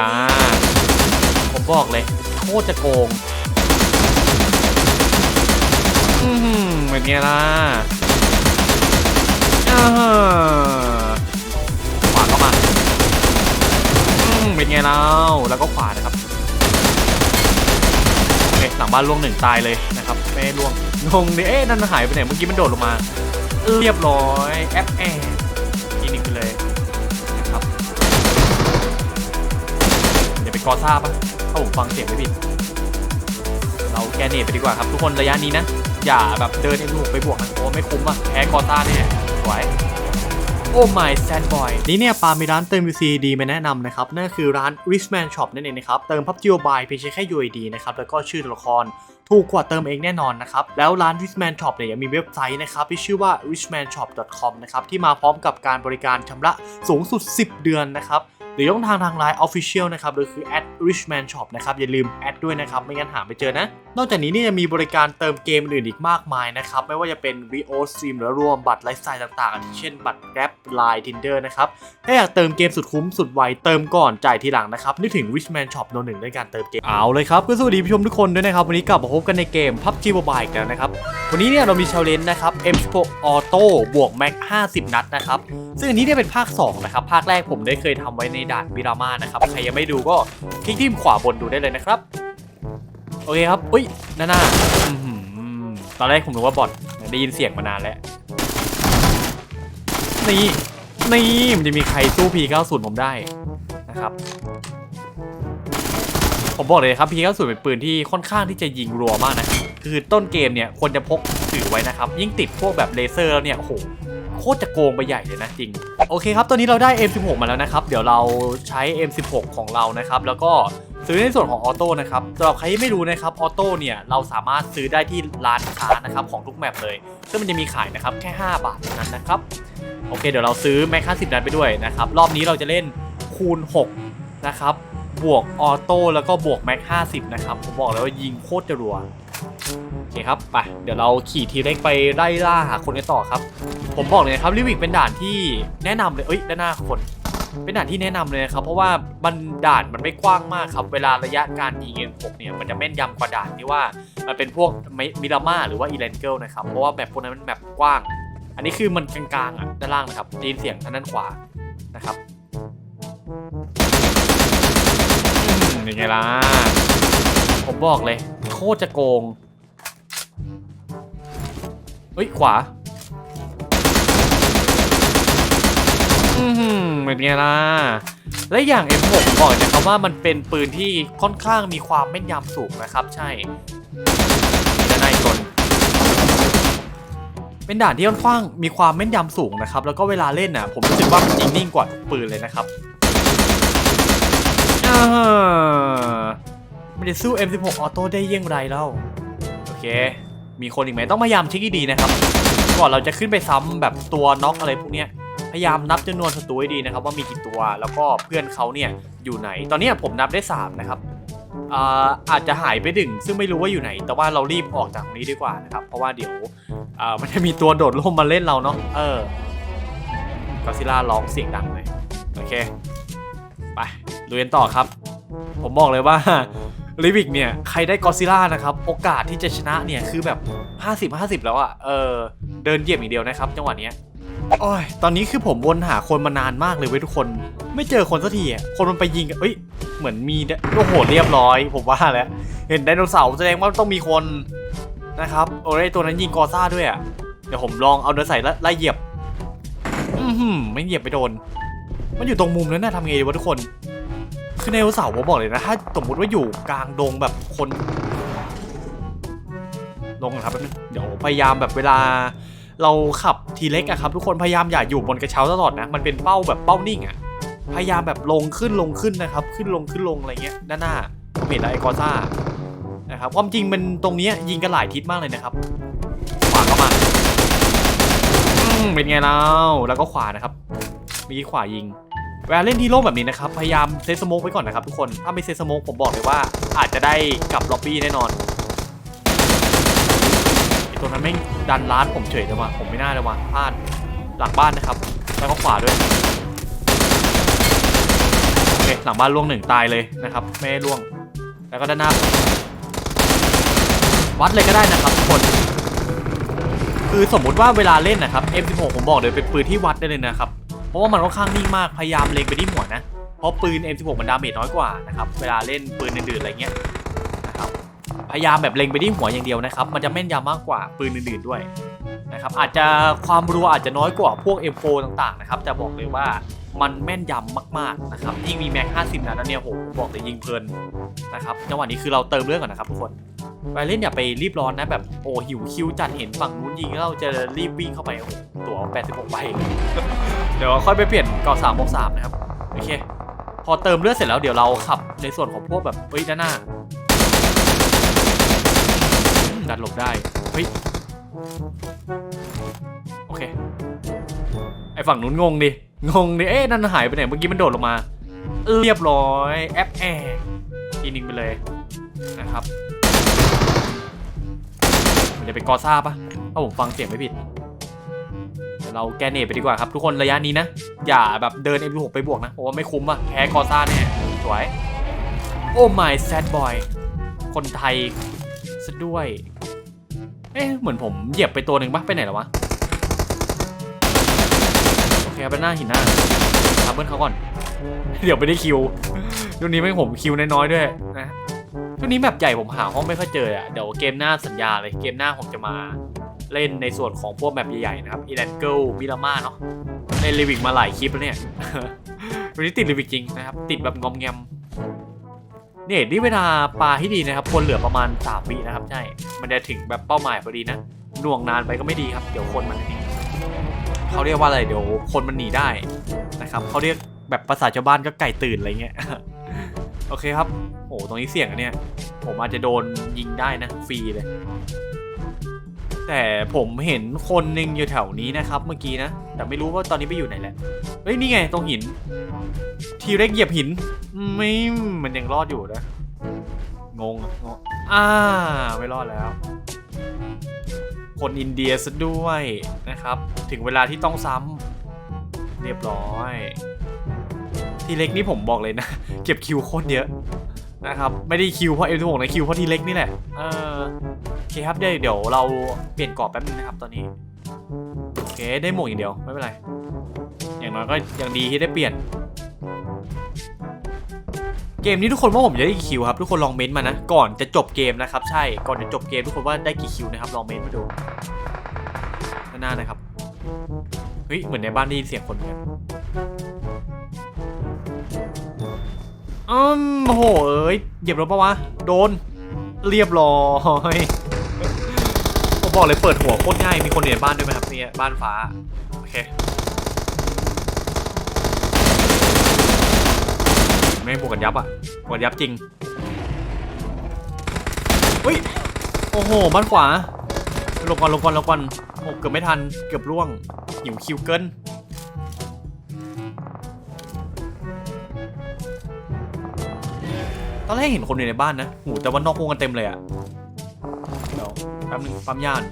ล่ะ ผมบอกเลย โคตรจะโกง อืมเป็นไงล่ะอ่าขวาเข้ามาอืมเป็นไงแล้วแล้วก็ขวานะครับโอเคหลังบ้านล่วงหนึ่งตายเลยนะครับไม่ล่วงงงดิเอ๊ะนั่นหายไปไหนเมื่อกี้มันโดดลงมา เรียบร้อยแอปแอร์อีกหนึ่งไปเลย เดี๋ยวไปกอซ่าปะถ้าผมฟังเสียงไม่ผิด เราแกเนตไปดีกว่าครับ ทุกคนระยะนี้นะ อย่าแบบเดินเอ็นลูกไปบวกนะโอ้ไม่คุ้มอะแพ้กอซ่าเนี่ยสวยโอ้ my sad boy นี่เนี่ยปามีร้านเติม UC ดีมาแนะนำนะครับ นั่นคือร้าน Richman Shop นั่นเองนะครับ เติม PUBG Mobile เพียงใช้แค่ UID นะครับ แล้วก็ชื่อตัวละครถูกกว่าเติมเองแน่นอนนะครับ แล้วร้าน Richman Shop เนี่ยยังมีเว็บไซต์นะครับ ที่ชื่อว่า richmanshop.com นะครับ ที่มาพร้อมกับการบริการชำระสูงสุด 10 เดือนนะครับ หรือช่องทางทางไลน์ Official นะครับโดยคือ @richman shop นะครับอย่าลืมแอดด้วยนะครับไม่งั้นหาไม่เจอนะนอกจากนี้นี่ยยังมีบริการเติมเกมอื่นอีกมากมายนะครับ ไม่ว่าจะเป็น VO Stream หรือรวมบัตรไลฟ์สไตล์ต่างๆ เช่นบัตร Grab Line Tinder นะครับ ถ้าอยากเติมเกมสุดคุ้มสุดไว เติมก่อนจ่ายทีหลังนะครับ นึกถึง Richman Shop โนหนึ่งในการเติมเกม เอาเลยครับ ก็สวัสดีผู้ชมทุกคนด้วยนะครับ วันนี้กลับมาพบกันในเกม PUBG Mobile อีกแล้วนะครับ วันนี้เนี่ยเรามี challenge นะครับ M16 Auto บวก Max 50 นัดนะครับซึ่งอันนี้เนี่ยเป็นภาค2นะครับภาคแรกผมได้เคยทำไว้ในด่านบิรามานะครับใครยังไม่ดูก็คลิกที่ขวาบนดูได้เลยนะครับ อเคครับอุ้ยด้าหน้าอื้อหือตอนแรกผมนึกว่าบอทได้ยินเสียงมานานแล้ว นี่นี่มันจะมีใครสู้ P90 ผมได้นะครับผมบอกเลยครับ P90 เป็นปืนที่ค่อนข้างที่จะยิงรัวมากนะ คือต้นเกมเนี่ยควรจะพกถือไว้นะครับ ยิ่งติดพวกแบบเลเซอร์แล้วเนี่ยโอ้โหโคตรจะโกงไปใหญ่เลยนะจริง โอเคครับ ตอนนี้เราได้ M16 มาแล้วนะครับ เดี๋ยวเราใช้ M16 ของเรานะครับ แล้วก็ ซื้อในส่วนของออโต้นะครับสำหรับใครที่ไม่รู้นะครับออโต้เนี่ยเราสามารถซื้อได้ที่ร้านค้านะครับของทุกแมปเลย ซึ่งมันจะมีขายนะครับแค่ 5 บาทเท่านั้นนะครับโอเคเดี๋ยวเราซื้อแม็กค่าสิบนัดไปด้วยนะครับรอบนี้เราจะเล่นคูณ 6 นะครับ บวกออโต้แล้วก็บวกแม็ก50นะครับ ผมบอกเลยว่ายิงโคตรจะรัวโอเคครับไปเดี๋ยวเราขี่ทีเล็กไปไล่ล่าหาคนกันต่อครับ ผมบอกเลยนะครับลิวิกเป็นด่านที่แนะนำเลยเอ้ยด้านหน้าคน เป็นด่านที่แนะนำเลยนะครับ เพราะว่ามันด่านมันไม่กว้างมากครับ เวลาระยะการยิงเอ็น6เนี่ยมันจะแม่นยำกว่าด่านที่ว่ามันเป็นพวกมิรามาหรือว่าอีเลนเกิลนะครับ เพราะว่าแบบพวกนั้นมันแบบกว้าง อันนี้คือมันกลางๆอะด้านล่างนะครับได้ยินเสียงทางด้านขวานะครับยังไงล่ะ ผมบอกเลย โคตรจะโกง เฮ้ย ขวา เป็นไงล่ะ และอย่าง M6 ผมบอกเลยนะครับว่ามันเป็นปืนที่ค่อนข้างมีความแม่นยำสูงนะครับ ใช่มีด้านในกคนเป็นด่านที่ค่อนข้างมีความแม่นยำสูงนะครับ แล้วก็เวลาเล่นน่ะ ผมรู้สึกว่ามันยิงนิ่งกว่าทุกปืนเลยนะครับมันจะสู้ M16 ออโต้ได้อยังไรเล่าโอเค มีคนอีกไหมต้องพยายามเช็คให้ดีนะครับ ก่อนเราจะขึ้นไปซ้ำแบบตัวน็อกอะไรพวกเนี้ย พยายามนับจำนวนศัตรูให้ดีนะครับว่ามีกี่ตัวแล้วก็เพื่อนเขาเนี่ยอยู่ไหน ตอนนี้ผมนับได้3นะครับอาอาจจะหายไปดึงซึ่งไม่รู้ว่าอยู่ไหน แต่ว่าเรารีบออกจากตรงนี้ดีกว่านะครับ เพราะว่าเดี๋ยวมันจะมีตัวโดดร่มมาเล่นเราเนาะเออกอซิล่าร้องเสียงดังเลยโอเคไปลุยกันต่อครับ ผมบอกเลยว่าลิวิกเนี่ยใครได้กอซิล่านะครับ โอกาสที่จะชนะเนี่ยคือแบบ 50 50 แล้วอะ่ะเออเดินเหยียบอย่างเดียวนะครับ จังหวะเนี้ย โอ้ย ตอนนี้คือผมวนหาคนมานานมากเลยเว้ยทุกคน ไม่เจอคนสักทีอะ คนมันไปยิงกันเอ้ย เหมือนมีไดโอ้โหเรียบร้อย ผมว่าแล้ว เห็นไดโนเสาร์แสดงว่าต้องมีคนนะครับ โอ้ยตัวนั้นยิงกอซ่าด้วยอะ เดี๋ยวผมลองเอาเดินใส่ไล่เหยียบ อือหือไม่เหยียบไปโดน มันอยู่ตรงมุมนั้นน่ะทำไงดีวะทุกคน คือไดโนเสาร์ผมบอกเลยนะ ถ้าสมมติว่าอยู่กลางดงแบบคน ลงนะครับ เดี๋ยวพยายามแบบเวลา เราขับทีเล็กอะครับทุกคนพยายามอย่าอยู่บนกระเช้าตลอดนะ มันเป็นเป้าแบบเป้านิ่งอะพยายามแบบลงขึ้นลงขึ้นนะครับ ขึ้นลงขึ้นลงอะไรเงี้ยด้านหน้าผมเห็นไอ้กอซ่านะครับความจริงมันตรงเนี้ยยิงกันหลายทิศมากเลยนะครับ ขวาเข้ามาเป็นไงแล้วแล้วก็ขวานะครับเมื่อกี้ขวายิงเวลาเล่นที่โล่งแบบนี้นะครับ พยายามเซตสโมกไว้ก่อนนะครับทุกคน ถ้าไม่เซตสโมกผมบอกเลยว่า อาจจะได้กลับล็อบบี้แน่นอนไอตัวนั้นไม่ง ดันร้านผมเฉยเลยว่ะผมไม่น่าเลยว่ะพลาดหลังบ้านนะครับ แล้วก็ขวาด้วยโอเคหลังบ้านล่วงหนึ่งตายเลยนะครับ ไม่ให้ล่วง แล้วก็ด้านหน้า วัดเลยก็ได้นะครับทุกคนคือสมมุติว่าเวลาเล่นนะครับ M16 ผมบอกเลยเป็นปืนที่วัดได้เลยนะครับ เพราะว่ามันค่อนข้างนิ่งมาก พยายามเล็งไปที่หัวนะ เพราะปืน M16 มันดาเมจน้อยกว่านะครับ เวลาเล่นปืนอื่นๆอะไรเงี้ย พยายามแบบเล็งไปที่หัวอย่างเดียวนะครับ มันจะแม่นยำมากกว่าปืนอื่นๆด้วยนะครับอาจจะความรัวอาจจะน้อยกว่าพวก M4 ต่างๆนะครับจะบอกเลยว่ามันแม่นยำมากๆนะครับยิ่งมีแม็ก 50นัดแล้วเนี่ยโหบอกเลยยิงเพลินนะครับจังหวะนี้คือเราเติมเรื่องก่อนนะครับทุกคนไปเล่นอย่าไปรีบร้อนนะแบบโอ้หิวคิวจัดเห็นฝั่งนู้นยิงแล้วเราจะรีบวิ่งเข้าไปโอ้โหตัว 86ใบเดี๋ยวค่อยไปเปลี่ยนกาะสามบวกสามนะครับโอเคพอเติมเลือดเสร็จแล้วเดี๋ยวเราขับในส่วนของพวกแบบเฮ้ยด้านหน้า ดันหลบได้ เฮ้ย โอเค ไอฝั่งนู้นงงดิ งงดิ เอ๊ะนั่นหายไปไหน เมื่อกี้มันโดดลงมาเรียบร้อย แอปแอร์ทีนึงไปเลยนะครับ มันจะเป็นกอซ่าปะถ้าผมฟังเสียงไม่ผิด เราแกเนตไปดีกว่าครับ ทุกคนระยะนี้นะ อย่าแบบเดิน M6 ไปบวกนะเพราะว่าไม่คุ้มอะแพ้กอซ่าแน่สวย โอ้ my sad boy คนไทยะด้วย เอ๊ะเหมือนผมเหยียบไปตัวหนึ่งปะไปไหนแล้ววะ โอเคเอาไปหน้าหินหน้าทับเบิลเขาก่อน เดี๋ยวไม่ได้คิวช่วงนี้ไม่งผมคิวน้อยๆด้วยนะช่วงนี้แบบใหญ่ผมหาห้องไม่ค่อยเจออะเดี๋ยวเกมหน้าสัญญาเลยเกมหน้าผมจะมาเล่นในส่วนของพวกแบบใหญ่ๆนะครับอีแลนเกิลมิรามาเนาะเล่นลิวิกมาหลายคลิปแล้วเนี่ยวันนี้ติดลิวิกจริงนะครับ ติดแบบงอมแงม เนี่ยนี่เวลาปลาที่ดีนะครับคนเหลือประมาณ3วินะครับใช่ มันจะถึงแบบเป้าหมายพอดีนะน่วงนานไปก็ไม่ดีครับ เดี๋ยวคนมันหนีเขาเรียกว่าอะไรเดี๋ยวคนมันหนีได้นะครับเขาเรียกแบบภาษาชาวบ้านก็ไก่ตื่นอะไรเงี้ยโอเคครับโอ้ตรงนี้เสี่ยงอะเนี่ย ผมอาจจะโดนยิงได้นะฟรีเลย แต่ผมเห็นคนหนึ่งอยู่แถวนี้นะครับเมื่อกี้นะ แต่ไม่รู้ว่าตอนนี้ไปอยู่ไหนแหละเฮ้ยนี่ไงตรงหิน ทีเร็กเหยียบหิน ไม่มันยังรอดอยู่นะ งงอะงงอ่าไม่รอดแล้ว คนอินเดียซะด้วยนะครับ ถึงเวลาที่ต้องซ้ำเรียบร้อย ทีเล็กนี่ผมบอกเลยนะ เก็บคิวโคตรเยอะนะครับ ไม่ได้คิวเพราะเอลทูนะคิวเพราะทีเล็กนี่แหละเออ เคครับเดี๋ยวเดี๋ยวเราเปลี่ยนกรอบแป๊บนึงนะครับตอนนี้โอเคได้หมวกอย่างเดียวไม่เป็นไร อย่างน้อยก็ยังดีที่ได้เปลี่ยน เกมนี้ทุกคนว่าผมจะได้กี่คิวครับทุกคนลองเม้นต์มานะก่อนจะจบเกมนะครับใช่ก่อนจะจบเกมทุกคนว่าได้กี่คิวนะครับลองเม้นต์มาดูด้านหน้านะครับเฮ้ยเหมือนในบ้านได้ยินเสียงคนเหมือนอืมโอ้โหเอ้ยเหยียบรถปะวะโดนเรียบร้อย ผมบอกเลยเปิดหัวโคตรง่าย มีคนอยู่ในบ้านด้วยไหมครับเนี่ยบ้านฟ้า โอเค ไม่บวกกันยับอะบวกกันยับจริงเฮ้ย โอ้โห บ้านขวาลงก่อนลงก่อนลงก่อนโอ้เกือบไม่ทัน เกือบร่วง หิวคิวเกินตอนแรกเห็นคนอยู่ในบ้านนะหูแต่ว่านอกวงกันเต็มเลยอะ แป๊บนึงปั๊มยาน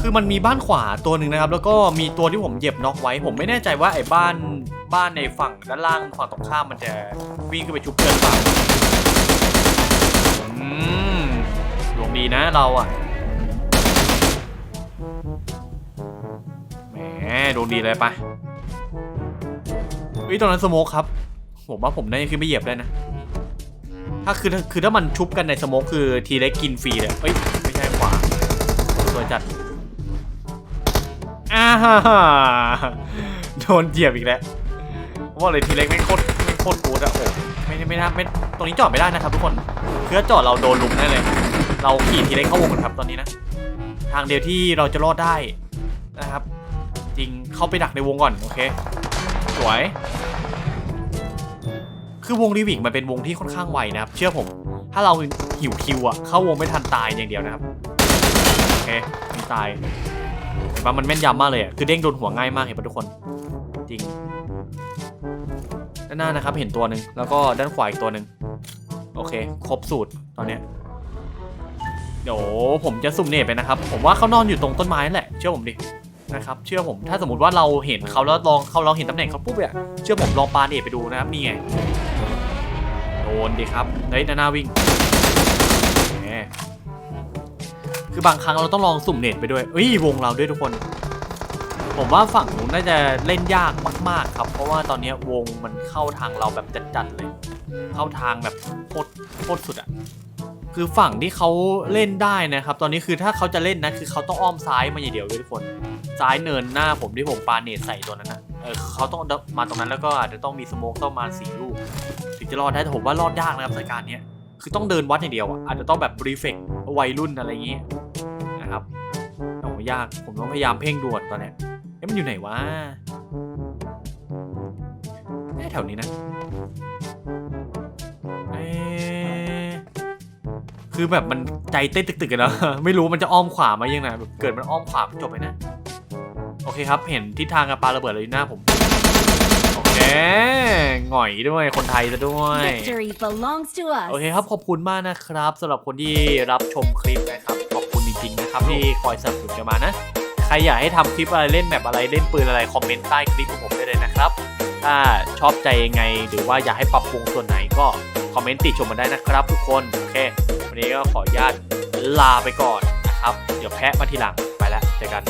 คือมันมีบ้านขวาตัวหนึ่งนะครับ แล้วก็มีตัวที่ผมเหยียบน็อกไว้ ผมไม่แน่ใจว่าไอ้บ้านบ้านในฝั่งด้านล่างฝั่งตรงข้ามมันจะวิ่งขึ้นไปชุบเพื่อนเปล่าอืมดวงดีนะเราอะแหมดวงดีเลยปเฮ้ยตรงนั้นสโมกครับผมว่าผมน่าจะขึ้นไปเหยียบได้นะ ถ้าคือคือถ้ามันชุบกันในสโมกคือทีเล็กกินฟรีเลยเอ้ยไม่ใช่ขวาตัวจัดอ้าฮ่าฮ่าโดนเหยียบอีกแล้วผมบอกเลยทีเล็กไม่โคตรไม่โคตรกูดอะโอ้ไม่ไม่น่าไม่ตรงนี้จอดไม่ได้นะครับทุกคนคือจอดเราโดนลุมแน่เลย เราขี่ทีเล็กเข้าวงกันครับตอนนี้นะ ทางเดียวที่เราจะรอดได้นะครับ จริงเข้าไปดักในวงก่อนโอเค สวย คือวงรีวิกมันเป็นวงที่ค่อนข้างไวนะครับ เชื่อผม ถ้าเราหิวคิวอะเข้าวงไม่ทันตายอย่างเดียวนะครับ โอเคไม่ตายเห็นปะมันแม่นยำมากเลยอะคือเด้งโดนหัวง่ายมากเห็นปะทุกคน จริง ด้านหน้านะครับเห็นตัวหนึ่งแล้วก็ด้านขวาอีกตัวหนึ่งโอเค ครบสูตรตอนเนี้ยเดี๋ยวผมจะสุ่มเนตไปนะครับ ผมว่าเขานอนอยู่ตรงต้นไม้นั่นแหละ เชื่อผมดิ นะครับเชื่อผมถ้าสมมติว่าเราเห็นเขาแล้วลองเขาเราเห็นตำแหน่งเขาปุ๊บเนี่ยเชื่อผมลองปาเนตไปดูนะครับนี่ไงโดนดีครับเฮ้ยนานาวิ่งคือบางครั้งเราต้องลองสุ่มเน็ตไปด้วยเอ้ยวงเราด้วยทุกคน ผมว่าฝั่งนู้นน่าจะเล่นยากมาก ๆ ครับ เพราะว่าตอนนี้วงมันเข้าทางเราแบบจัดๆเลย เข้าทางแบบโคตรโคตรสุดอะ คือฝั่งที่เขาเล่นได้นะครับ ตอนนี้คือถ้าเขาจะเล่นนะคือเขาต้องอ้อมซ้ายมาอย่างเดียวเลยทุกคนซ้ายเนินหน้าผมที่ผมปาเนตใส่ตัวนั้นนะเออเขาต้องมาตรงนั้นแล้วก็อาจจะต้องมีสโมกต้องมาสี่ลูกถึงจะรอดได้แต่ผมว่ารอดยากนะครับสถานการณ์นี้คือต้องเดินวัดอย่างเดียวอะอาจจะต้องแบบรีเฟกวัยรุ่นอะไรอย่างงี้นะครับโอ้ยากผมต้องพยายามเพ่งด่วนตอนเนี้ยเอ๊ะมันอยู่ไหนวะเอ๊ะแถวนี้นะ คือแบบมันใจเต้นตึกๆกันนะไม่รู้มันจะอ้อมขวามายังไงแบบเกิดมันอ้อมขวามันจบไปนะ โอเคครับ เห็นทิศทางกับปลาระเบิดเลยหน้าผม โอเคหง่อยด้วยคนไทยซะด้วย Victory belongs to โอ us. เคครับขอบคุณมากนะครับสำหรับคนที่รับชมคลิปนะครับ ขอบคุณจริงๆนะครับที่คอยสนับสนุนกันมานะ ใครอยากให้ทำคลิปอะไรเล่นแบบอะไรเล่นปืนอะไรคอมเมนต์ใต้คลิปของผมได้เลยนะครับ ถ้าชอบใจยังไงหรือว่าอยากให้ปรับปรุงส่วนไหนก็คอมเมนต์ติชมมาได้นะครับทุกคน โอเค วันนี้ก็ขออนุญาตลาไปก่อนนะครับ เดี๋ยวแพะมาทีหลังไปแล้วเจอกัน